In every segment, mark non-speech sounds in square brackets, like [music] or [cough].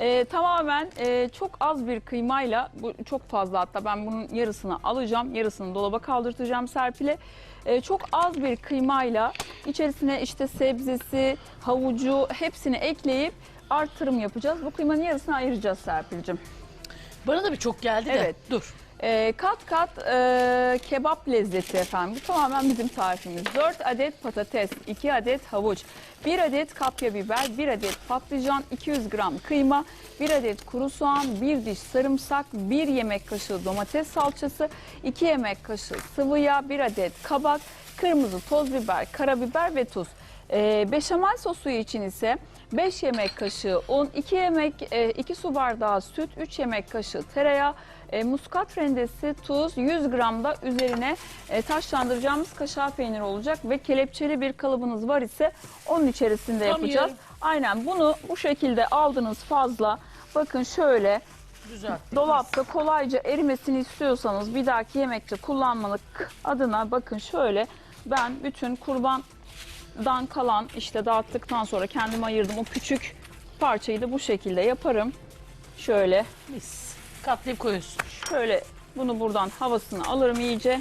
Ee, tamamen e, çok az bir kıymayla, bu çok fazla hatta ben bunun yarısını alacağım, yarısını dolaba kaldırtacağım Serpil'e. Ee, çok az bir kıymayla içerisine işte sebzesi, havucu hepsini ekleyip artırım yapacağız. Bu kıymanın yarısını ayıracağız Serpil'cim. Bana da bir çok geldi de. Evet. Dur. Ee, kat kat e, kebap lezzeti efendim. Bu tamamen bizim tarifimiz. 4 adet patates, 2 adet havuç, 1 adet kapya biber, 1 adet patlıcan, 200 gram kıyma, 1 adet kuru soğan, 1 diş sarımsak, 1 yemek kaşığı domates salçası, 2 yemek kaşığı sıvı yağ, 1 adet kabak, kırmızı toz biber, karabiber ve tuz. Ee, beşamel sosu için ise 5 yemek kaşığı un, 2 yemek 2 su bardağı süt, 3 yemek kaşığı tereyağı, e, muskat rendesi, tuz, 100 gram da üzerine e, taşlandıracağımız kaşar peyniri olacak ve kelepçeli bir kalıbınız var ise onun içerisinde Tam yapacağız. yerim. Aynen bunu bu şekilde aldınız fazla. Bakın şöyle Güzel. dolapta kolayca erimesini istiyorsanız bir dahaki yemekte kullanmalık adına bakın şöyle ben bütün kurbandan kalan işte dağıttıktan sonra kendim ayırdım o küçük parçayı da bu şekilde yaparım. Şöyle Mis. Katlayıp koyuyorsun. Şöyle bunu buradan havasını alırım iyice.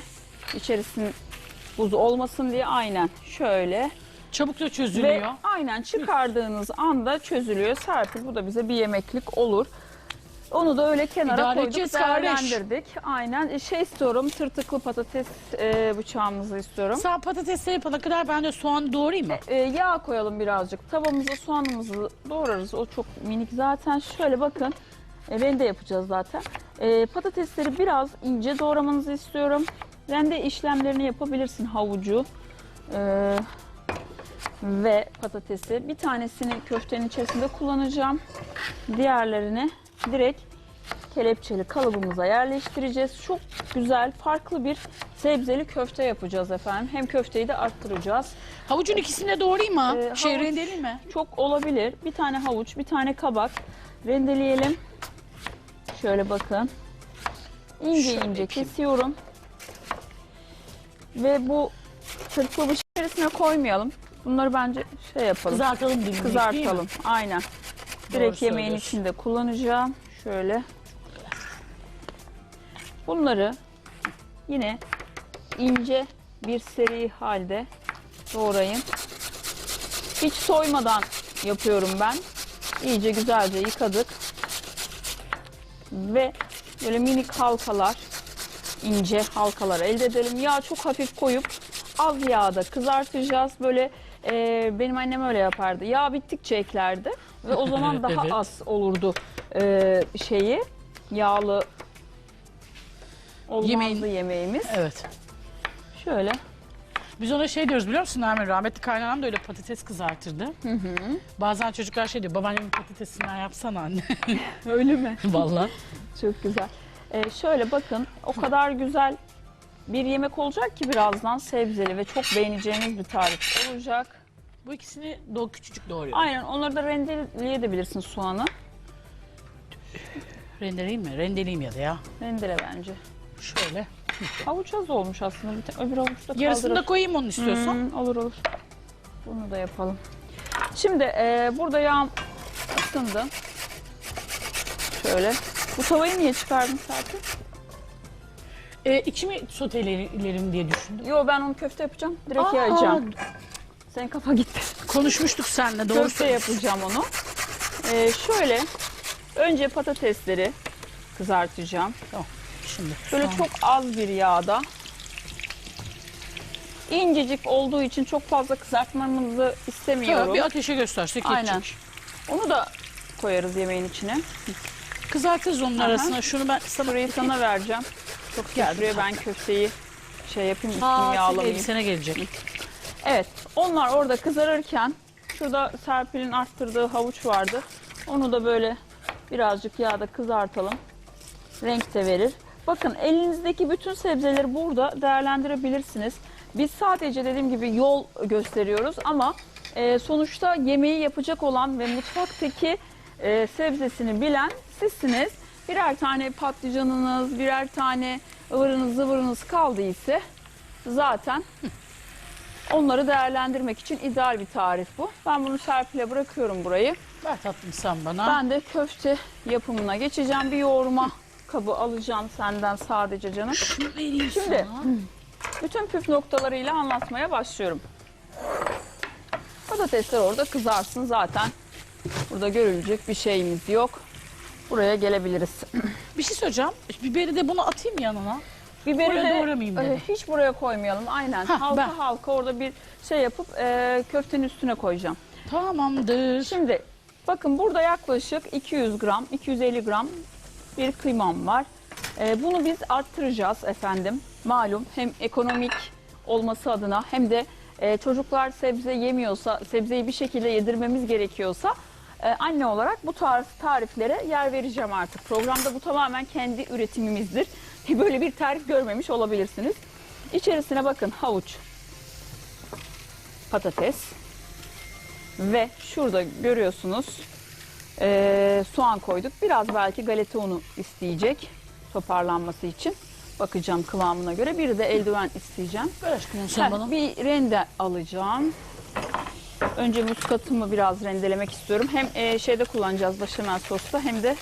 İçerisinin buz olmasın diye aynen şöyle. Çabuk da Ve çözülüyor. aynen çıkardığınız anda çözülüyor. Serpil bu da bize bir yemeklik olur. Onu da öyle kenara İdare koyduk, edeceğiz kardeş. değerlendirdik. Aynen E, şey istiyorum, tırtıklı patates e, bıçağımızı istiyorum. Sen patatesleri yapana kadar ben de soğanı doğrayayım mı? E, yağ koyalım birazcık. Tavamıza soğanımızı doğrarız. O çok minik zaten. Şöyle bakın. E, rende yapacağız zaten. E, patatesleri biraz ince doğramanızı istiyorum. Rende işlemlerini yapabilirsin havucu. e, ve patatesi. Bir tanesini köftenin içerisinde kullanacağım. Diğerlerini direkt kelepçeli kalıbımıza yerleştireceğiz. Çok güzel, farklı bir sebzeli köfte yapacağız efendim. Hem köfteyi de arttıracağız. Havucun ikisini de doğrayayım mı? Ee, şey havuç- rendeleyeyim mi? Çok olabilir. Bir tane havuç, bir tane kabak rendeleyelim. Şöyle bakın. İnce Şöyle ince yapayım. kesiyorum. Ve bu tırtıklı bıçak içerisine koymayalım. Bunları bence şey yapalım. Kızartalım mi? Kızartalım. Aynen. Direkt yemeğin söylüyorsun. içinde kullanacağım. Şöyle. Bunları yine ince bir seri halde doğrayın. Hiç soymadan yapıyorum ben. İyice güzelce yıkadık. Ve böyle minik halkalar, ince halkalar elde edelim. Yağ çok hafif koyup az yağda kızartacağız. Böyle e, benim annem öyle yapardı. Yağ bittikçe eklerdi ve o zaman [laughs] daha Evet. az olurdu e, şeyi yağlı olmazdı Yemeğin- yemeğimiz. Evet. Şöyle Biz ona şey diyoruz biliyor musun Nermin? Rahmetli kaynanam da öyle patates kızartırdı. Bazen çocuklar şey diyor babaannemin patatesinden yapsana anne. [laughs] öyle mi? [laughs] Vallahi. Çok güzel. Ee, şöyle bakın o kadar güzel bir yemek olacak ki birazdan sebzeli ve çok beğeneceğiniz bir tarif olacak. Bu ikisini do küçücük doğruyor. Aynen onları da rendeleyebilirsiniz soğanı. Rendeleyeyim mi? Rendeleyeyim ya da ya. Rendele bence. Şöyle. Havuç az olmuş aslında. Bir öbür havuç da Yarısını da koyayım onu istiyorsan. Hmm, olur olur. Bunu da yapalım. Şimdi e, burada yağım ısındı. Şöyle. Bu tavayı niye çıkardın Serpil? Ee, içimi sotelerim diye düşündüm. Yo ben onu köfte yapacağım. Direkt Aa, yayacağım. Senin kafa gitti. Konuşmuştuk seninle doğru köfte yapacağım onu. Ee, şöyle önce patatesleri kızartacağım. Şimdi. Soğan. çok az bir yağda. İncecik olduğu için çok fazla kızartmamızı istemiyorum. Tabii bir ateşe göstersek Aynen. yetecek. Onu da koyarız yemeğin içine. Kızartırız onun Aha. arasına. Şunu ben sana Burayı sana vereceğim. Çok Geldim. Şuraya ben köfteyi şey yapayım üstünü yağlamayayım. elbisene gelecek. Evet, onlar orada kızarırken şurada Serpil'in arttırdığı havuç vardı. Onu da böyle birazcık yağda kızartalım. Renk de verir. Bakın elinizdeki bütün sebzeleri burada değerlendirebilirsiniz. Biz sadece dediğim gibi yol gösteriyoruz ama e, sonuçta yemeği yapacak olan ve mutfaktaki e, sebzesini bilen sizsiniz. Birer tane patlıcanınız, birer tane ıvırınız zıvırınız kaldıysa zaten Onları değerlendirmek için ideal bir tarif bu. Ben bunu Serpil'e bırakıyorum burayı. Ver tatlım sen bana. Ben de köfte yapımına geçeceğim. Bir yoğurma kabı alacağım senden sadece canım. Şunu vereyim Şimdi sana. bütün püf noktalarıyla anlatmaya başlıyorum. Patatesler orada kızarsın zaten. Burada görülecek bir şeyimiz yok. Buraya gelebiliriz. Bir şey söyleyeceğim. Biberi de bunu atayım yanına. Biberi Buraya de doğramayayım e, dedim. hiç buraya koymayalım. Aynen. Hah, halka ben- halka orada bir şey yapıp e, köftenin üstüne koyacağım. Tamamdır. Şimdi bakın burada yaklaşık 200 gram, 250 gram bir kıymam var. Ee, bunu biz arttıracağız efendim. Malum hem ekonomik olması adına hem de e, çocuklar sebze yemiyorsa, sebzeyi bir şekilde yedirmemiz gerekiyorsa e, anne olarak bu tarz tariflere yer vereceğim artık. Programda bu tamamen kendi üretimimizdir. [laughs] Böyle bir tarif görmemiş olabilirsiniz. İçerisine bakın havuç, patates, ve şurada görüyorsunuz eee, soğan koyduk. Biraz belki galeta unu isteyecek toparlanması için. Bakacağım kıvamına göre. Bir de eldiven isteyeceğim. Ver sen bana. bir rende alacağım. Önce muskatımı biraz rendelemek istiyorum. Hem eee, şeyde kullanacağız başamel sosta hem de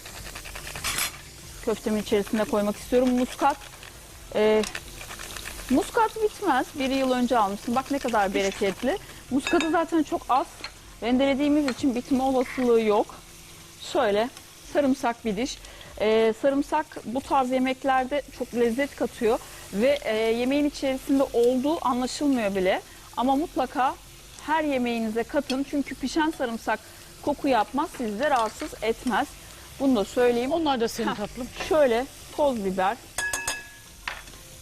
köftemin içerisine koymak istiyorum. Muskat eee, muskat bitmez. Bir yıl önce almışsın. Bak ne kadar bereketli. Muskatı zaten çok az. Rendelediğimiz için bitme olasılığı yok. Şöyle sarımsak bir diş. Ee, sarımsak bu tarz yemeklerde çok lezzet katıyor ve e, yemeğin içerisinde olduğu anlaşılmıyor bile. Ama mutlaka her yemeğinize katın çünkü pişen sarımsak koku yapmaz, sizi de rahatsız etmez. Bunu da söyleyeyim. Onlar da senin tatlım. Şöyle toz biber,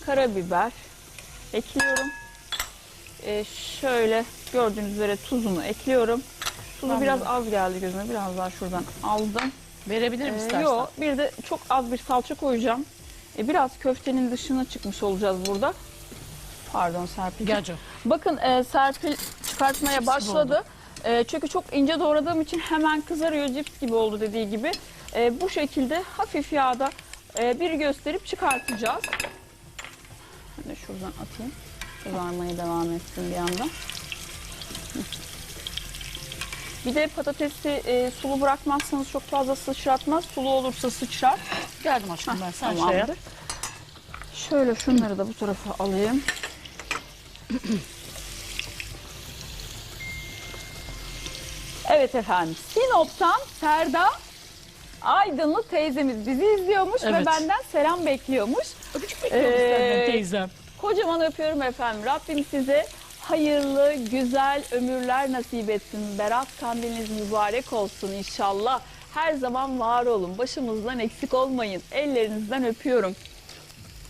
karabiber ekliyorum. Ee, şöyle gördüğünüz üzere tuzunu ekliyorum. Tuzu Ben biraz az geldi gözüme. Biraz daha şuradan aldım. Verebilirim Ee, istersen. yo, bir de çok az bir salça koyacağım. Ee, biraz köftenin dışına çıkmış olacağız burada. Pardon Serpil. Gel canım. Bakın e, Serpil çıkartmaya başladı. E, çünkü çok ince doğradığım için hemen kızarıyor cips gibi oldu dediği gibi. E, bu şekilde hafif yağda e, bir gösterip çıkartacağız. De şuradan atayım. Kızarmaya devam etsin bir yandan. Bir de patatesi e, sulu bırakmazsanız çok fazla sıçratmaz. Sulu olursa sıçrar. Geldim aşkım ben. Sen şey Tamamdır. yap. Şöyle şunları da bu tarafa alayım. Evet efendim. Sinop'tan Serda Aydınlı teyzemiz bizi izliyormuş ve Evet. benden selam bekliyormuş. Öpücük bekliyorum Ee, senden teyzem. Kocaman öpüyorum efendim. Rabbim size hayırlı, güzel ömürler nasip etsin. Berat kandiliniz mübarek olsun inşallah. Her zaman var olun. Başımızdan eksik olmayın. Ellerinizden öpüyorum.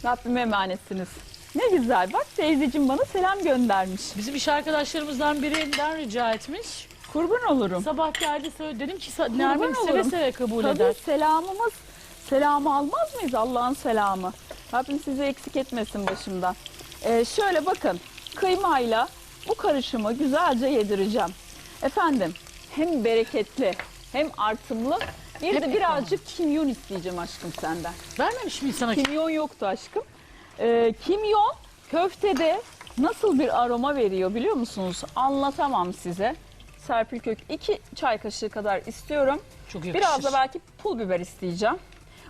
Rabbime emanetsiniz. Ne güzel. Bak teyzeciğim bana selam göndermiş. Bizim iş arkadaşlarımızdan birinden rica etmiş. Kurban olurum. Sabah geldi söyledi. Dedim ki sa- Nermin seve olurum. seve kabul Tabii eder. selamımız. Selamı almaz mıyız Allah'ın selamı? Rabbim sizi eksik etmesin başımdan. Ee, şöyle bakın kıymayla bu karışımı güzelce yedireceğim. Efendim hem bereketli hem artımlı bir de birazcık kimyon isteyeceğim aşkım senden. Vermemiş miyim sana? Kimyon yoktu aşkım. Ee, kimyon köftede nasıl bir aroma veriyor biliyor musunuz? Anlatamam size. Serpil Kök 2 çay kaşığı kadar istiyorum. Çok yakışır. Biraz da belki pul biber isteyeceğim.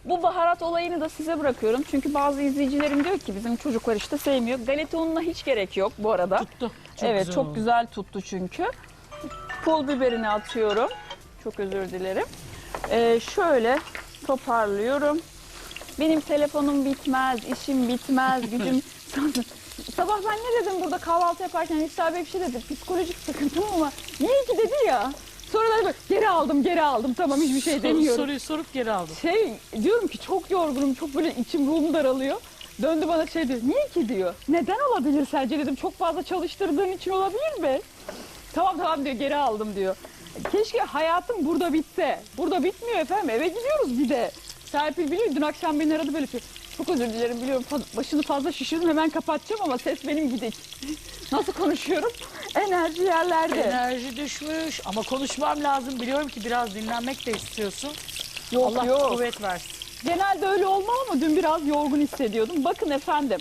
Bu baharat olayını da size bırakıyorum. Çünkü bazı izleyicilerim diyor ki bizim çocuklar işte sevmiyor. Galeta ununa hiç gerek yok bu arada. Tuttu. Çok evet güzel çok oldu. güzel tuttu çünkü. Pul biberini atıyorum. Çok özür dilerim. Ee, şöyle toparlıyorum. Benim telefonum bitmez, işim bitmez, gücüm... [laughs] [laughs] Sabah ben ne dedim burada kahvaltı yaparken İsa Bey bir şey dedi. Psikolojik sıkıntım ama niye ki dedi ya. Sonra böyle, geri aldım, geri aldım. Tamam hiçbir şey Soru- demiyorum. Soruyu sorup geri aldım. Şey diyorum ki çok yorgunum, çok böyle içim ruhum daralıyor. Döndü bana şey diyor, niye ki diyor. Neden olabilir sence dedim, çok fazla çalıştırdığın için olabilir mi? Tamam tamam diyor, geri aldım diyor. Keşke hayatım burada bitse. Burada bitmiyor efendim, eve gidiyoruz bir de. Serpil biliyor, dün akşam beni aradı böyle şey. Çok özür dilerim biliyorum, başını fazla şişirdim hemen kapatacağım ama ses benim gidik. Nasıl konuşuyorum? Enerji yerlerde. Enerji düşmüş ama konuşmam lazım. Biliyorum ki biraz dinlenmek de istiyorsun. Yok Allah yok. kuvvet versin. Genelde öyle olmam ama dün biraz yorgun hissediyordum. Bakın efendim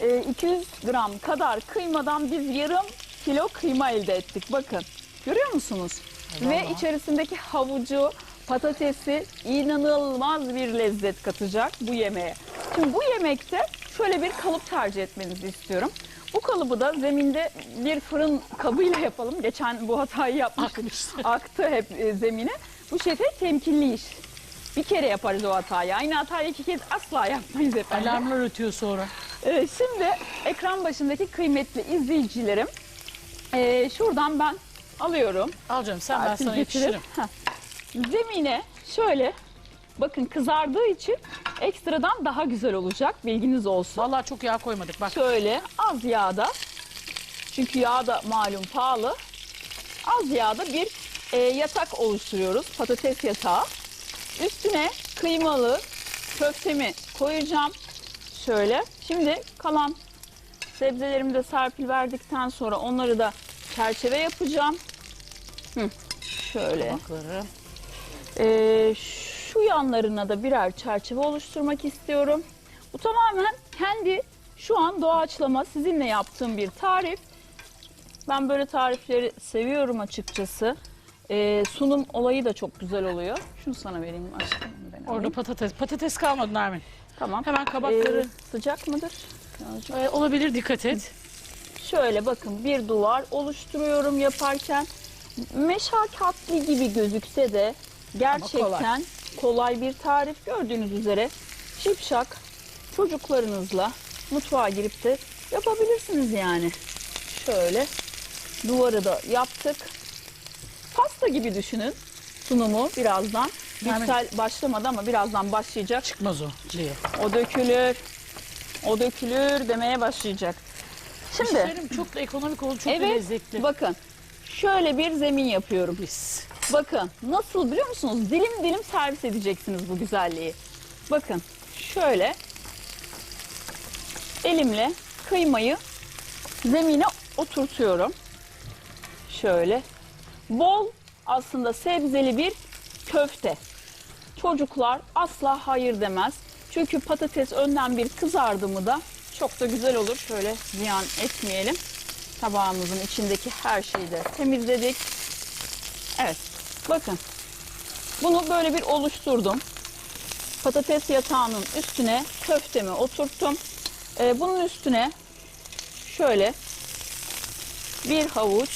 e, 200 gram kadar kıymadan biz yarım kilo kıyma elde ettik. Bakın görüyor musunuz? Ve Vallahi. içerisindeki havucu, patatesi inanılmaz bir lezzet katacak bu yemeğe. Şimdi bu yemekte şöyle bir kalıp tercih etmenizi istiyorum. Bu kalıbı da zeminde bir fırın kabıyla yapalım. Geçen bu hatayı yapmıştık. Akmıştı. Aktı hep e, zemine. Bu şekilde temkinli iş. Bir kere yaparız o hatayı. Aynı hatayı iki kez asla yapmayız efendim. Alarmlar ötüyor sonra. Ee, şimdi ekran başındaki kıymetli izleyicilerim. ee, şuradan ben alıyorum. Al canım sen ben sana getirir. yetişirim. Heh. Zemine şöyle bakın kızardığı için ekstradan daha güzel olacak. Bilginiz olsun. Vallahi çok yağ koymadık bak. Şöyle az yağda çünkü yağ da malum pahalı. Az yağda bir e, yatak oluşturuyoruz. Patates yatağı. Üstüne kıymalı köftemi koyacağım. Şöyle. Şimdi kalan sebzelerimi de serpil verdikten sonra onları da çerçeve yapacağım. Hı. Şöyle. Bakları. Ee, şu yanlarına da birer çerçeve oluşturmak istiyorum. Bu tamamen kendi şu an doğaçlama sizinle yaptığım bir tarif. Ben böyle tarifleri seviyorum açıkçası. Ee, sunum olayı da çok güzel oluyor. Şunu sana vereyim aşkım. Ben Orada alayım. patates. Patates kalmadı Nermin. tamam. Hemen kabakları. Ee, sıcak mıdır? Birazcık. Ee, olabilir dikkat et. Şöyle bakın bir duvar oluşturuyorum yaparken. Meşakkatli gibi gözükse de gerçekten kolay. bir tarif gördüğünüz üzere şipşak çocuklarınızla mutfağa girip de yapabilirsiniz yani. Şöyle duvarı da yaptık. Pasta gibi düşünün sunumu birazdan. Yani- Yüksel başlamadı ama birazdan başlayacak. Çıkmaz o diye. O dökülür, o dökülür demeye başlayacak. Şimdi Şimdi. Çok da ekonomik oldu, çok da Evet. lezzetli. bakın şöyle bir zemin yapıyorum. Mis. Bakın nasıl biliyor musunuz? Dilim dilim servis edeceksiniz bu güzelliği. Bakın şöyle elimle kıymayı zemine oturtuyorum. Şöyle bol aslında sebzeli bir köfte. Çocuklar asla hayır demez. Çünkü patates önden bir kızardı mı da çok da güzel olur. Şöyle ziyan etmeyelim. Tabağımızın içindeki her şeyi de temizledik. Evet. Bakın. Bunu böyle bir oluşturdum. Patates yatağının üstüne köftemi oturttum. Ee, bunun üstüne şöyle bir havuç.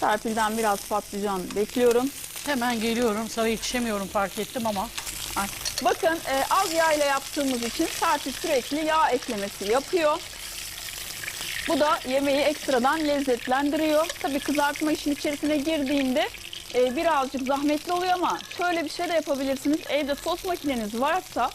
Serpil'den biraz patlıcan bekliyorum. Hemen geliyorum. Sana yetişemiyorum fark ettim ama. Ay. Bakın e, az yağ ile yaptığımız için Serpil sürekli yağ eklemesi yapıyor. Bu da yemeği ekstradan lezzetlendiriyor. Tabii kızartma işin içerisine girdiğinde e, birazcık zahmetli oluyor ama şöyle bir şey de yapabilirsiniz. Evde tost makineniz varsa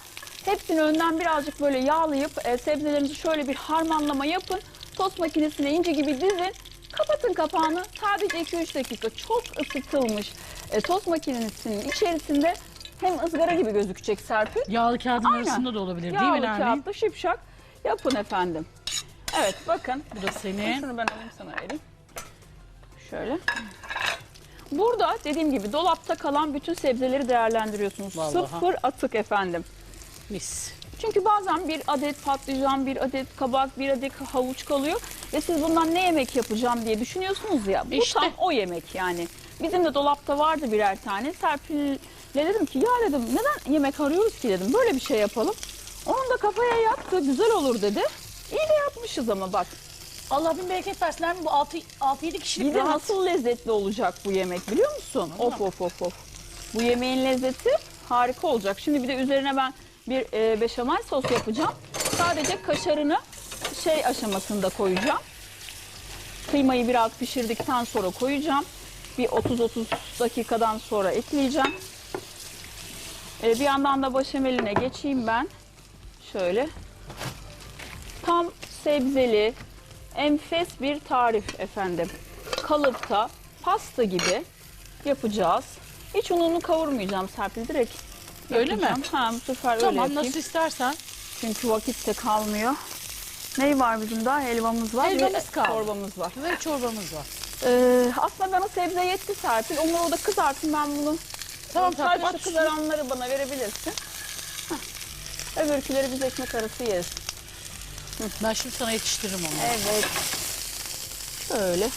hepsini önden birazcık böyle yağlayıp e, sebzelerinizi şöyle bir harmanlama yapın. Tost makinesine ince gibi dizin. Kapatın kapağını. Sadece 2-3 dakika çok ısıtılmış e, tost makinesinin içerisinde hem ızgara gibi gözükecek Serpil. Yağlı kağıdın Aynen. arasında da olabilir değil mi Yağlı Nermin? kağıtla şipşak yapın efendim. Evet bakın. Bu da senin. Şunu ben alayım sana vereyim. Şöyle. Burada dediğim gibi dolapta kalan bütün sebzeleri değerlendiriyorsunuz. Vallahi. Sıfır atık efendim. Mis. Çünkü bazen bir adet patlıcan, bir adet kabak, bir adet havuç kalıyor ve siz bundan ne yemek yapacağım diye düşünüyorsunuz ya. Bu İşte. tam o yemek yani. Bizim de dolapta vardı birer tane. Serpil'le dedim ki ya dedim neden yemek arıyoruz ki dedim. Böyle bir şey yapalım. Onun da kafaya yattı. Güzel olur dedi. İyi de yapmışız ama bak. Allah bin bereket versin Nermin. Bu 6-7 kişilik Bir de rahat. nasıl lezzetli olacak bu yemek biliyor musun? Of of of of. Bu yemeğin lezzeti harika olacak. Şimdi bir de üzerine ben bir e, beşamel sos yapacağım. Sadece kaşarını şey aşamasında koyacağım. Kıymayı biraz pişirdikten sonra koyacağım. Bir 30-30 dakikadan sonra ekleyeceğim. E, bir yandan da başameline geçeyim ben. Şöyle. Tam sebzeli, enfes bir tarif efendim. Kalıpta pasta gibi yapacağız. Hiç ununu kavurmayacağım Serpil direkt. Öyle mi? yapacağım. Ha bu sefer öyle Tamam yapayım. nasıl istersen. Çünkü vakit de kalmıyor. Ney var bizim daha? Helvamız var. Helvamız kaldı. Çorbamız var. Ve çorbamız var. Ee, aslında bana sebze yetti Serpil. Onları orada kızartın ben bunu. Tamam Sadece tatlım. şu kızaranları bana verebilirsin. Hah. Öbürküleri biz ekmek arası yeriz. Ben şimdi sana yetiştiririm onu. Evet. Şöyle.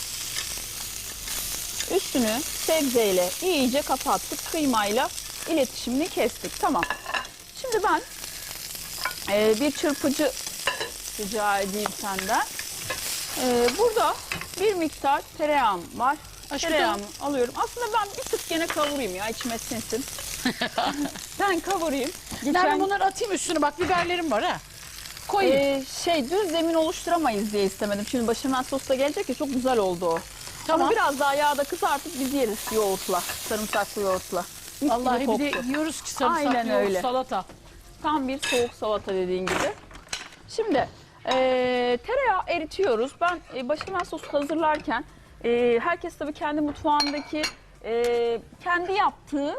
Üstünü sebzeyle iyice kapattık. Kıymayla iletişimini kestik. Tamam. Şimdi ben e, bir çırpıcı rica edeyim senden. E, burada bir miktar tereyağım var. Aşkım. Tereyağımı alıyorum. Aslında ben bir tık gene kavurayım ya içime sinsin. [laughs] ben kavurayım. Ben Geçen bunları atayım üstüne bak biberlerim var ha. Koyayım. e, şey düz zemin oluşturamayız diye istemedim. Şimdi başına sos da gelecek ya çok güzel oldu o. Tamam. Ama biraz daha yağda kızartıp biz yeriz yoğurtla. Sarımsaklı yoğurtla. Mis gibi Vallahi bir de koktu. yiyoruz ki sarımsaklı Aynen yoğurt, öyle. salata. Tam bir soğuk salata dediğin gibi. Şimdi e, tereyağı eritiyoruz. Ben e, başamel sos hazırlarken e, herkes tabii kendi mutfağındaki e, kendi yaptığı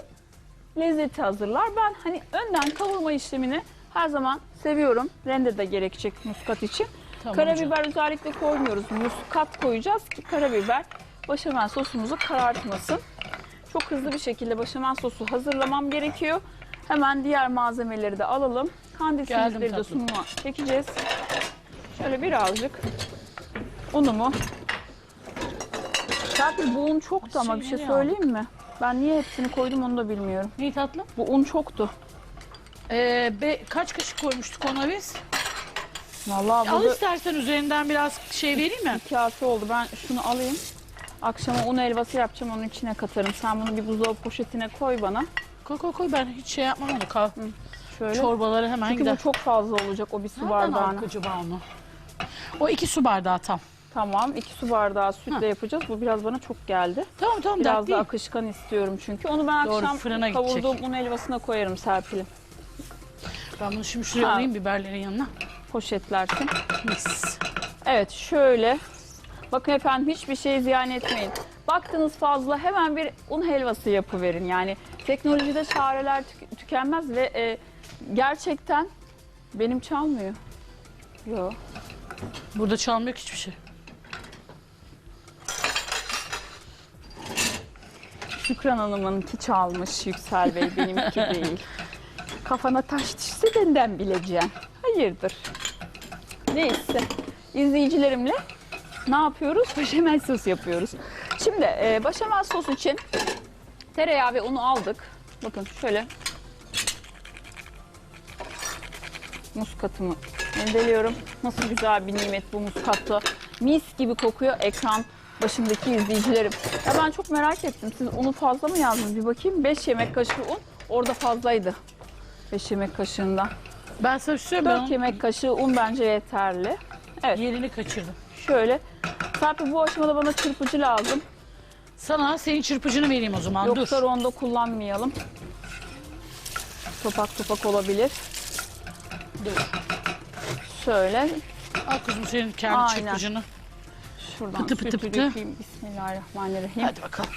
lezzeti hazırlar. Ben hani önden kavurma işlemini her zaman seviyorum. Rende de gerekecek muskat için. Tamam Karabiber özellikle koymuyoruz. Muskat koyacağız ki karabiber başamel sosumuzu karartmasın. Çok hızlı bir şekilde başamel sosu hazırlamam gerekiyor. Hemen diğer malzemeleri de alalım. Geldim Kandilsizleri de sunuma çekeceğiz. Şöyle birazcık unumu. Serpil bu un çoktu ama bir şey Şey, söyleyeyim mi? Ben niye hepsini koydum onu da bilmiyorum. Neyi tatlı? Bu un çoktu. Ee, be, kaç kaşık koymuştuk ona biz? Vallahi Al burada istersen üzerinden biraz şey vereyim mi? kase oldu. Ben şunu alayım. Akşama un helvası yapacağım onun içine katarım. Sen bunu bir buzdolabı poşetine koy bana. Koy koy koy ben hiç şey yapmam onu. Kal. Şöyle. Çorbaları hemen Çünkü gider. bu çok fazla olacak o bir su Nereden bardağına. aldık acaba onu? O iki su bardağı tam. Tamam iki su bardağı sütle yapacağız. Bu biraz bana çok geldi. Tamam tamam Biraz dert da değil. akışkan istiyorum çünkü. Onu ben Doğru, akşam fırına gidecek. kavurduğum un helvasına koyarım Serpil'im. Ben bunu şimdi şuraya Ha. alayım biberlerin yanına. Poşetlersin. Mis. Evet şöyle. Bakın efendim hiçbir şey ziyan etmeyin. Baktınız fazla hemen bir un helvası yapıverin. Yani teknolojide çareler tük- tükenmez ve e, gerçekten benim çalmıyor. Yok. Burada çalmıyor ki hiçbir şey. Şükran Hanım'ınki çalmış Yüksel Bey, benimki değil. [laughs] Kafana taş düşse benden bileceksin. Hayırdır? Neyse, izleyicilerimle ne yapıyoruz? [laughs] Beşamel sos yapıyoruz. Şimdi e, beşamel sos için tereyağı ve unu aldık. Bakın şöyle muskatımı rendeliyorum. Nasıl güzel bir nimet bu muskatlı. Mis gibi kokuyor ekran başındaki izleyicilerim. Ya ben çok merak ettim. Siz unu fazla mı yazdınız? Bir bakayım. 5 yemek kaşığı un. Orada fazlaydı. 5 yemek kaşığından. Ben sana söyleyeyim, 4 ben onun yemek kaşığı un bence yeterli. Evet. yerini kaçırdım. Şöyle. Serpil bu aşamada bana çırpıcı lazım. Sana senin çırpıcını vereyim o zaman. Yoksa Dur. ronda kullanmayalım. Topak topak olabilir. Dur. Şöyle Al kızım senin kendi Aynen. çırpıcını. şuradan Pıtı pıtı pıtı. dökeyim. Bismillahirrahmanirrahim. Hadi bakalım.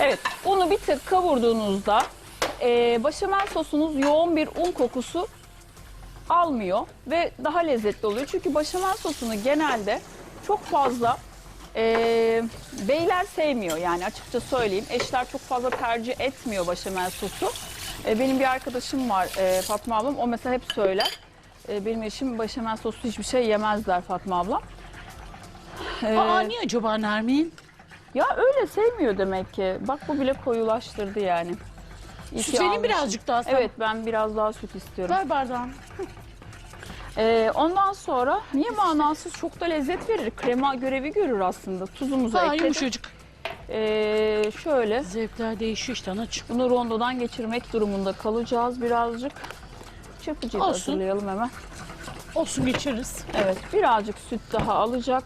Evet, unu bir tık kavurduğunuzda e, başamel sosunuz yoğun bir un kokusu almıyor ve daha lezzetli oluyor. Çünkü başamel sosunu genelde çok fazla e, beyler sevmiyor yani açıkça söyleyeyim. Eşler çok fazla tercih etmiyor başamel sosu. E, benim bir arkadaşım var e, Fatma ablam o mesela hep söyler. E, benim eşim başamel soslu hiçbir şey yemez der Fatma ablam. E, Aa niye acaba Nermin? ya öyle sevmiyor demek ki. Bak bu bile koyulaştırdı yani. İyi Süt vereyim birazcık daha sana. Evet ben biraz daha süt istiyorum. Ver bardağını. [laughs] Ee, ondan sonra niye manasız çok da lezzet verir. Krema görevi görür aslında. Tuzumuzu Ha ekledim. yumuşacık. Ee, şöyle Zevkler değişiyor işte anacığım. bunu rondodan geçirmek durumunda kalacağız birazcık. Çırpıcıyı da Olsun. hazırlayalım hemen. Olsun geçiririz. Evet birazcık süt daha alacak.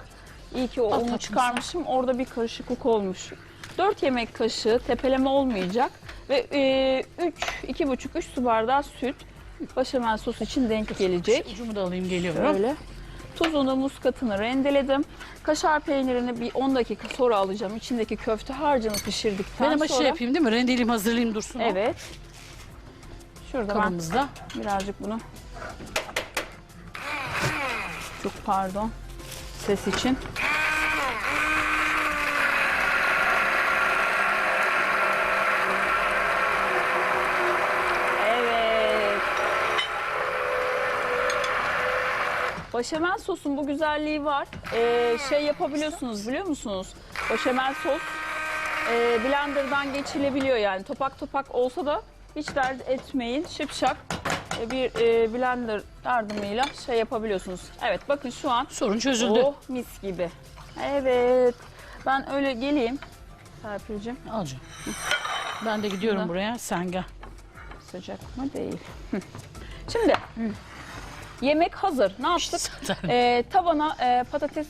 İyi ki o Al unu tatlım çıkarmışım. Orada bir karışıklık olmuş. 4 yemek kaşığı tepeleme olmayacak. Ve e, 3, 2,5-3 su bardağı süt başamel sos için denk gelecek. Ucumu da alayım geliyorum. Böyle. Tuzunu, muskatını rendeledim. Kaşar peynirini bir 10 dakika sonra alacağım. İçindeki köfte harcını pişirdikten Ben ama sonra. şey yapayım değil mi? Rendeleyeyim hazırlayayım dursun o Evet. Şurada ben kabımızda. birazcık bunu çok pardon ses için. Evet. Başamel sosun bu güzelliği var. Ee, şey yapabiliyorsunuz biliyor musunuz? Başamel sos e, blenderdan geçilebiliyor yani. Topak topak olsa da hiç dert etmeyin. Şıpşak e, bir e, blender yardımıyla şey yapabiliyorsunuz. Evet bakın şu an Sorun çözüldü. oh mis gibi. Evet. Ben öyle geleyim. Serpil'cim Al canım. Ben de gidiyorum buraya. Sen gel. sıcak mı değil. Hı. Şimdi yemek hazır. Ne yaptık? Ee, tavana e, patates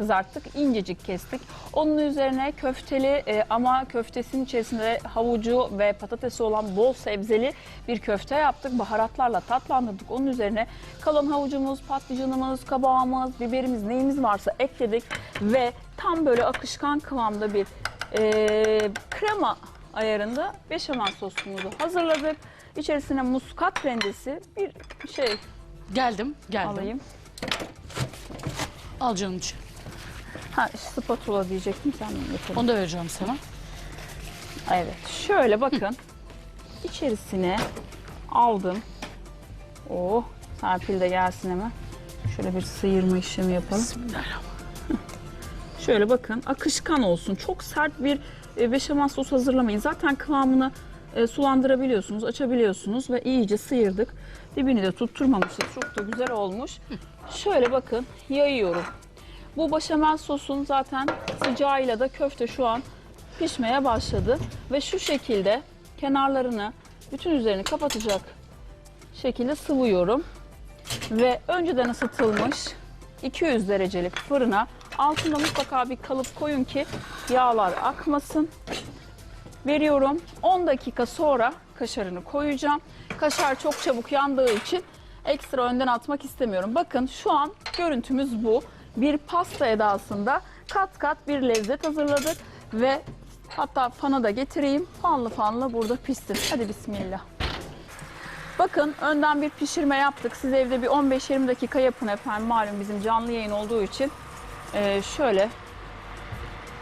kızarttık, incecik kestik. Onun üzerine köfteli e, ama köftesinin içerisinde havucu ve patatesi olan bol sebzeli bir köfte yaptık. Baharatlarla tatlandırdık. Onun üzerine kalan havucumuz, patlıcanımız, kabağımız, biberimiz neyimiz varsa ekledik. Ve tam böyle akışkan kıvamda bir e, krema ayarında beşamel sosumuzu hazırladık. İçerisine muskat rendesi bir şey Geldim. Geldim. alayım. Al canım içi. Ha spatula diyecektim sen mi getirdin? Onu da vereceğim sana. Evet şöyle bakın. İçerisine aldım. Oh Serpil de gelsin hemen. Şöyle bir sıyırma işlemi yapalım. Bismillahirrahmanirrahim. Şöyle bakın akışkan olsun. Çok sert bir e, beşamel sos hazırlamayın. Zaten kıvamını e, sulandırabiliyorsunuz, açabiliyorsunuz ve iyice sıyırdık. Dibini de tutturmamışız. Çok da güzel olmuş. Şöyle bakın yayıyorum. Bu beşamel sosun zaten sıcağıyla da köfte şu an pişmeye başladı. Ve şu şekilde kenarlarını bütün üzerini kapatacak şekilde sıvıyorum. Ve önceden ısıtılmış 200 derecelik fırına altında mutlaka bir kalıp koyun ki yağlar akmasın. Veriyorum. 10 dakika sonra kaşarını koyacağım. Kaşar çok çabuk yandığı için ekstra önden atmak istemiyorum. Bakın şu an görüntümüz bu. Bir pasta edasında kat kat bir lezzet hazırladık ve hatta fana da getireyim. Fanlı fanlı burada pişsin. Hadi bismillah. Bakın önden bir pişirme yaptık. Siz evde bir 15-20 dakika yapın efendim. Malum bizim canlı yayın olduğu için. Ee, şöyle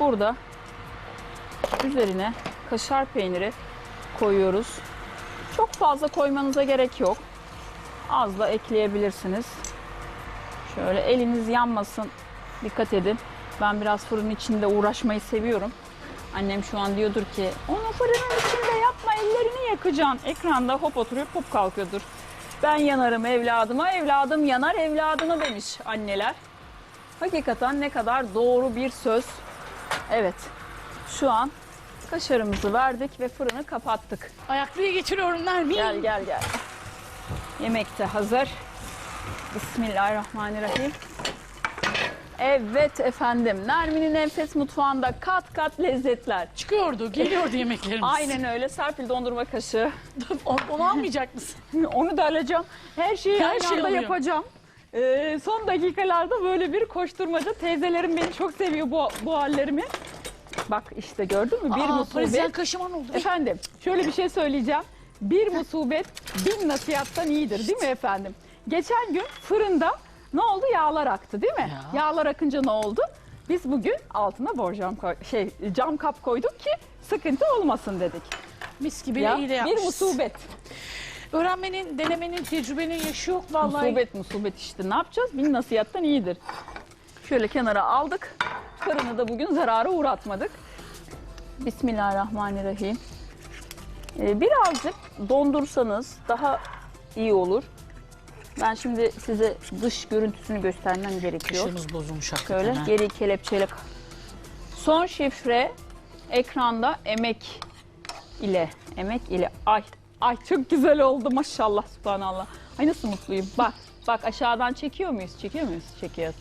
burada üzerine kaşar peyniri koyuyoruz. Çok fazla koymanıza gerek yok. Az da ekleyebilirsiniz. Şöyle eliniz yanmasın. Dikkat edin. Ben biraz fırın içinde uğraşmayı seviyorum. Annem şu an diyordur ki onu fırının içinde yapma ellerini yakacaksın. Ekranda hop oturuyor hop kalkıyordur. Ben yanarım evladıma, evladım yanar evladına demiş anneler. Hakikaten ne kadar doğru bir söz. Evet şu an kaşarımızı verdik ve fırını kapattık. Ayaklıya geçiriyorum Nermin. Gel gel gel. Yemek de hazır. Bismillahirrahmanirrahim. Evet efendim. Nermin'in enfes mutfağında kat kat lezzetler. Çıkıyordu, geliyordu yemeklerimiz. [laughs] Aynen öyle. Serpil dondurma kaşığı. onu, onu almayacak mısın? [laughs] Onu da alacağım. Her şeyi Her aynı şey anda alıyor. yapacağım. Ee, son dakikalarda böyle bir koşturmaca. Teyzelerim beni çok seviyor bu, bu hallerimi. Bak işte gördün mü? Bir Aa, musibet. Parisyen kaşıman oldu. Efendim şöyle bir şey söyleyeceğim. Bir musibet bin nasihattan iyidir değil mi efendim? Geçen gün fırında ne oldu? Yağlar aktı değil mi? Ya. Yağlar akınca ne oldu? Biz bugün altına borcam koy- şey cam kap koyduk ki sıkıntı olmasın dedik. Mis gibi Ya, iyi de bir yapmışız. musibet. Öğrenmenin, denemenin, tecrübenin yaşı yok vallahi. Musibet musibet işte ne yapacağız? Bin nasihattan iyidir. Şöyle kenara aldık. Fırını da bugün zarara uğratmadık. Bismillahirrahmanirrahim. Ee, birazcık dondursanız daha iyi olur. Ben şimdi size dış görüntüsünü göstermem gerekiyor. Kaşığımız bozulmuş hakikaten. Şöyle ha. geri kelepçeyle. Son şifre ekranda emek ile. Emek ile. Ay ay çok güzel oldu maşallah subhanallah. Ay nasıl mutluyum. Bak bak aşağıdan çekiyor muyuz? Çekiyor muyuz? Çekiyoruz.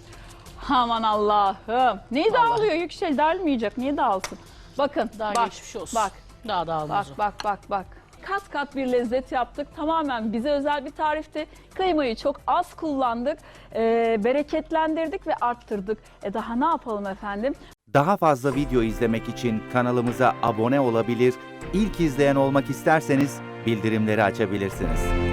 Aman Allah'ım. Neyi Vallahi. dağılıyor Yüksel? Dağılmayacak. Niye dağılsın? Bakın Daha bak, geçmiş olsun. Bak Daha da Bak bak bak bak. Kat kat bir lezzet yaptık. Tamamen bize özel bir tarifti. Kıymayı çok az kullandık. Ee, bereketlendirdik ve arttırdık. E daha ne yapalım efendim? Daha fazla video izlemek için kanalımıza abone olabilir, ilk izleyen olmak isterseniz bildirimleri açabilirsiniz.